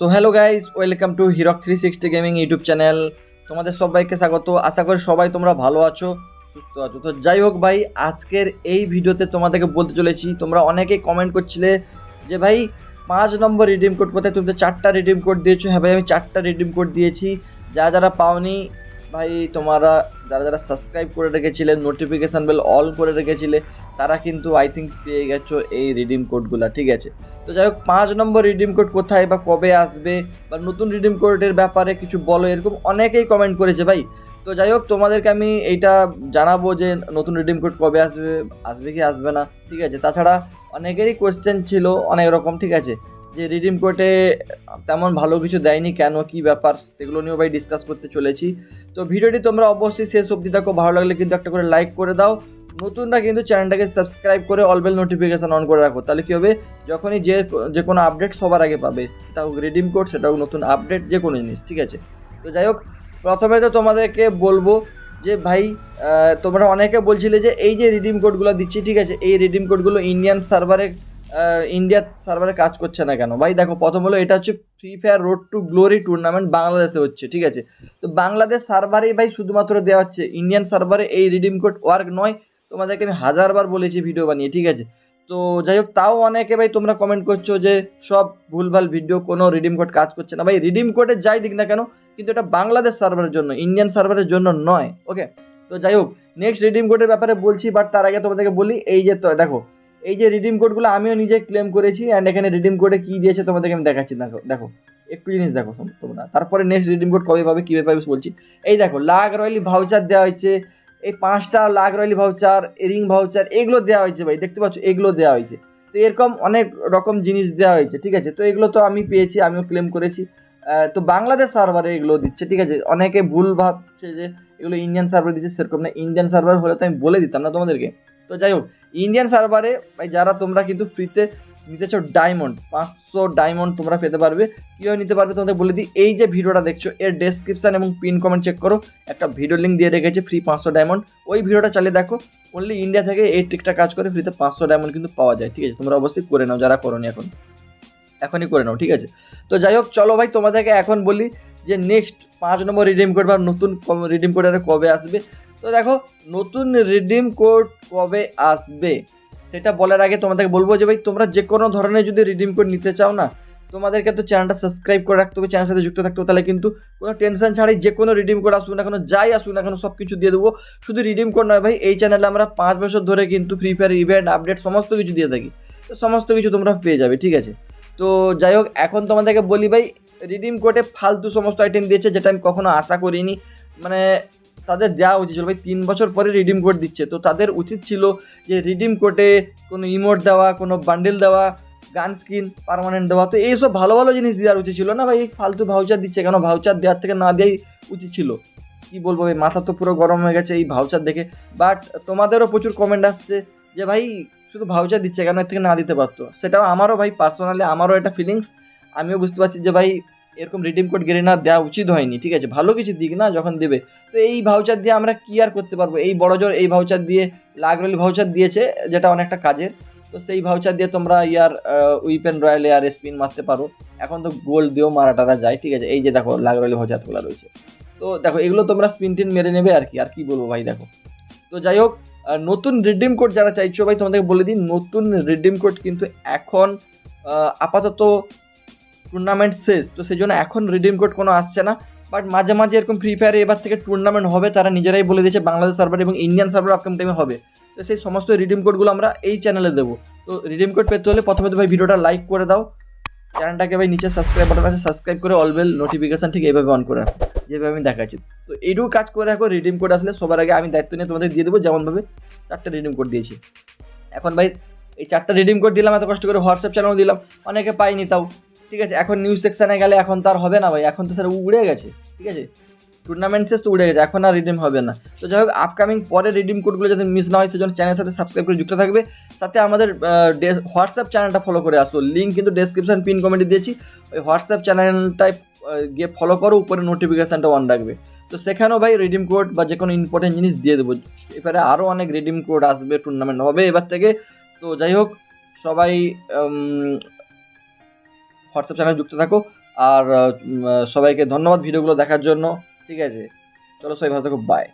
So hello guys welcome to Hirok three sixty gaming YouTube channel তোমাদের সবাইকে স্বাগত। আশা করি সবাই তোমরা ভালো আছো, সুস্থ আছো। তো যাই হোক ভাই, আজকের এই ভিডিওতে তোমাদেরকে বলতে চলেছি, তোমরা অনেকেই কমেন্ট করছিলে যে ভাই, পাঁচ নম্বর রিডিম কোড কোথায়? তুমি তো চারটা রিডিম কোড দিয়েছ। হ্যাঁ ভাই, আমি চারটা রিডিম কোড দিয়েছি। যা যারা পাওনি, ভাই, তোমরা, যারা যারা সাবস্ক্রাইব করে রেখেছিলে নোটিফিকেশান বেল অল করে রেখেছিলে তারা কিন্তু আই থিঙ্ক পেয়ে গেছো এই রিডিম কোডগুলো ঠিক আছে? তো যাই হোক, পাঁচ নম্বর রিডিম কোড কোথায় বা কবে আসবে বা নতুন রিডিম কোডের ব্যাপারে কিছু বলো, এরকম অনেকেই কমেন্ট করেছে ভাই। তো যাই হোক, তোমাদেরকে আমি এইটা জানাব যে নতুন রিডিম কোড কবে আসবে আসবে কি আসবে না, ঠিক আছে? তাছাড়া অনেকেরই কোয়েশ্চেন ছিল অনেক রকম, ঠিক আছে? যে রিডিম কোডে তেমন ভালো কিছু দেয়নি কেন, কি ব্যাপার, সেগুলো নিয়েও ভাই ডিসকাস করতে চলেছি। তো ভিডিওটি তোমরা অবশ্যই শেষ অবধি দেখো, ভালো লাগলে কিন্তু একটা করে লাইক করে দাও। নতুনরা কিন্তু চ্যানেলটাকে সাবস্ক্রাইব করে অলবেল নোটিফিকেশান অন করে রাখো। তাহলে কী হবে? যখনই যে যে কোনো আপডেট সবার আগে পাবে। সেটা হোক রিডিম কোড সেটা হোক নতুন আপডেট যে কোনো জিনিস, ঠিক আছে? তো যাই হোক, প্রথমে তো তোমাদেরকে বলব যে, ভাই তোমরা অনেকে বলছিলে যে, এই যে রিডিম কোডগুলো দিচ্ছি, ঠিক আছে? এই রিডিম কোডগুলো ইন্ডিয়ান সার্ভারে ইন্ডিয়ার সার্ভারে কাজ করছে না কেন? ভাই, দেখো, প্রথম হলো এটা হচ্ছে Free Fire road to glory tournament বাংলাদেশে হচ্ছে, ঠিক আছে? তো বাংলাদেশ সার্ভারেই ভাই, শুধুমাত্র দেওয়া হচ্ছে ইন্ডিয়ান সার্ভারে এই রিডিম কোড ওয়ার্ক নয়। তোমাদেরকে আমি হাজারবার বলেছি ভিডিও বানিয়ে, ঠিক আছে? তো যাই হোক, তাও অনেকে ভাই তোমরা কমেন্ট করছ যে সব ভুলভাল ভিডিও কোনো রিডিম কোড কাজ করছে না। ভাই রিডিম কোডে যাই দিক না কেন, কিন্তু এটা বাংলাদেশ সার্ভারের জন্য ইন্ডিয়ান সার্ভারের জন্য নয় ওকে তো যাই হোক নেক্সট রিডিম কোডের ব্যাপারে বলছি বাট তার আগে তোমাদেরকে বলি, এই যে তো, দেখো, এই যে রিডিম কোডগুলো আমিও নিজে ক্লেম করেছি অ্যান্ড এখানে রিডিম কোডে কী দিয়েছে তোমাদেরকে আমি দেখাচ্ছি, দেখো দেখো, একটু জিনিস দেখো তোমরা। তারপরে নেক্সট রিডিম কোড কবে পাবে, কীভাবে পাবে বলছি। এই দেখো, লাখ রয়েলি ভাউচার দেওয়া হয়েছে এই পাঁচটা luck royale voucher ring voucher এগুলো দেওয়া হয়েছে ভাই, দেখতে পাচ্ছ, এগুলো দেওয়া হয়েছে। তো এরকম অনেক রকম জিনিস দেওয়া হয়েছে, ঠিক আছে? তো এগুলো তো আমি পেয়েছি, আমিও ক্লেম করেছি। তো বাংলাদেশ সার্ভারে এগুলো দিচ্ছে, ঠিক আছে? অনেকে ভুল ভাবছে যে এগুলো ইন্ডিয়ান সার্ভার দিচ্ছে, সেরকম না। ইন্ডিয়ান সার্ভার হলে তো আমি বলে দিতাম না তোমাদেরকে। তো যাই হোক ইন্ডিয়ান সার্ভারে ভাই, যারা তোমরা কিন্তু ফ্রিতে নিতে চাও ডায়মন্ড পাঁচশো ডায়মন্ড তোমরা পেতে পারবে। কীভাবে নিতে পারবে তোমাদের বলে দিই, এই যে ভিডিওটা দেখছ, এর ডেসক্রিপশন এবং পিন কমেন্ট চেক করো। একটা ভিডিও লিঙ্ক দিয়ে রেখেছে ফ্রি পাঁচশো ডায়মন্ড ওই ভিডিওটা চালিয়ে দেখো অনলি ইন্ডিয়া থেকে এই ট্রিকটা কাজ করে ফ্রিতে পাঁচশো ডায়মন্ড কিন্তু পাওয়া যায়, ঠিক আছে? তোমরা অবশ্যই করে নাও, যারা করোনি এখন। এখনই করে নাও, ঠিক আছে? তো যাই হোক, চলো ভাই, তোমাদেরকে এখন বলি যে নেক্সট পাঁচ নম্বর রিডিম কোড বা নতুন রিডিম কোড কবে আসবে। তো দেখো, নতুন রিডিম কোড কবে আসবে? সেটা বলার আগে তোমাদেরকে বলব যে ভাই, তোমরা যে কোনো ধরনের যদি রিডিম কোড নিতে চাও না, তোমাদেরকে তো চ্যানেলটা সাবস্ক্রাইব করে রাখতে হবে চ্যানেলের সাথে যুক্ত থাকতে হবে, তাহলে কিন্তু কোনো টেনশন ছাড়াই যে কোনো রিডিম কোড আসুক না কেন, যাই আসুক না কেন সব কিছু দিয়ে দেবো। শুধু রিডিম কোড নয় ভাই, এই চ্যানেলে আমরা পাঁচ বছর ধরে কিন্তু ফ্রি ফায়ার ইভেন্ট আপডেট সমস্ত কিছু দিয়ে থাকি। তো সমস্ত কিছু তোমরা পেয়ে যাবে, ঠিক আছে? তো যাই হোক, এখন তোমাদেরকে বলি ভাই রিডিম কোডে ফালতু সমস্ত আইটেম দিয়েছে, যেটা আমি কখনো আশা করিনি। মানে তাদের দেওয়া উচিত ছিল। ভাই, তিন বছর পরে রিডিম কোড দিচ্ছে। তো তাদের উচিত ছিল যে রিডিম কোডে কোনো ইমোট দেওয়া, কোনো বান্ডেল দেওয়া গান স্কিন পারমানেন্ট দেওয়া। তো এইসব ভালো ভালো জিনিস দেওয়ার উচিত ছিল না ভাই? ফালতু ভাউচার দিচ্ছে কেন? ভাউচার দেওয়ার থেকে না দেওয়াই উচিত ছিল। কি বলব ভাই? মাথা তো পুরো গরম হয়ে গেছে এই ভাউচার দেখে। বাট তোমাদেরও প্রচুর কমেন্ট আসছে যে ভাই, শুধু ভাউচার দিচ্ছে কেন? এর থেকে না দিতে পারতো। সেটাও আমারও ভাই পার্সোনালি আমারও একটা ফিলিংস আমিও বুঝতে পারছি যে ভাই এরকম রিডিম কোড গেরিনা দেওয়া উচিত হয়নি, ঠিক আছে? ভালো কিছু দিক না যখন দেবে। তো এই ভাউচার দিয়ে আমরা কি আর করতে পারব? এই বড় জোর এই ভাউচার দিয়ে, লাগরেল ভাউচার দিয়েছে, যেটা অনেকটা কাজের। তো সেই ভাউচার দিয়ে তোমরা ইয়ার উইপেন রয়্যাল এয়ার স্পিন মারতে পারো। এখন তো গোল্ড দিয়েও মারা টারা যায়, ঠিক আছে? এই যে দেখো, লাগরেল ভাউচারগুলো রয়েছে। তো দেখো, এগুলো তোমরা স্পিন টিন মেরে নেবে আর কি আর কি বলব ভাই দেখো। তো যাই হোক নতুন রিডিম কোড যারা চাইছো ভাই, তোমাদেরকে বলে দিই, নতুন রিডিম কোড কিন্তু এখন আপাতত টুর্নামেন্ট শেষ, তো সেই জন্য এখন রিডিম কোড কোনো আসছে না। বাট মাঝে মাঝে এরকম ফ্রি ফায়ারে এবার থেকে টুর্নামেন্ট হবে, তারা নিজেরাই বলে দিয়েছে বাংলাদেশ সার্ভার এবং ইন্ডিয়ান সার্ভার আপকাম টাইমে হবে। তো সেই সমস্ত রিডিম কোডগুলো আমরা এই চ্যানেলে দেবো। তো রিডিম কোড পেতে হলে প্রথমে তো ভাই ভিডিওটা লাইক করে দাও। চ্যানেলটাকে ভাই নিচে সাবস্ক্রাইব বাটন আছে সাবস্ক্রাইব করে অলবেল নোটিফিকেশন ঠিক এইভাবে অন করে যেভাবে আমি দেখাচ্ছি। তো এইটুকু কাজ করে রাখো রিডিম কোড আসলে সবার আগে আমি দায়িত্ব নিয়ে তোমাদের দিয়ে দেবো, যেমনভাবে চারটে রিডিম কোড দিয়েছি। এখন ভাই এই চারটা রিডিম কোড দিলাম, এত কষ্ট করে হোয়াটসঅ্যাপ চ্যানেল দিলাম, অনেকে পাইনি তাও। ঠিক আছে, এখন নিউজ সেকশানে গেলে এখন তার হবে না ভাই, এখন তো স্যার উড়ে গেছে, ঠিক আছে? টুর্নামেন্ট শেষ তো উড়ে গেছে, এখন আর রিডিম হবে না। তো যাই হোক আপকামিং পরে রিডিম কোডগুলো যাতে মিস না হয়, সেজন্য চ্যানেলের সাথে সাবস্ক্রাইব করে যুক্ত থাকবে। সাথে আমাদের হোয়াটসঅ্যাপ চ্যানেলটা ফলো করে আসো লিঙ্ক কিন্তু ডেসক্রিপশন পিন কমেন্টে দিয়েছি। ওই হোয়াটসঅ্যাপ চ্যানেলটায় গিয়ে ফলো করো, উপরে নোটিফিকেশানটা অন রাখবে। তো সেখানেও ভাই রিডিম কোড বা যে কোনো ইম্পর্টেন্ট জিনিস দিয়ে দেবো। এবারে আরও অনেক রিডিম কোড আসবে টুর্নামেন্ট হবে এবার থেকে। তো যাই হোক, সবাই হোয়াটসঅ্যাপ চ্যানেল যুক্ত থাকো। আর সবাইকে ধন্যবাদ ভিডিওগুলো দেখার জন্য। ঠিক আছে। চলো সবাই ভালো থাকো। বাই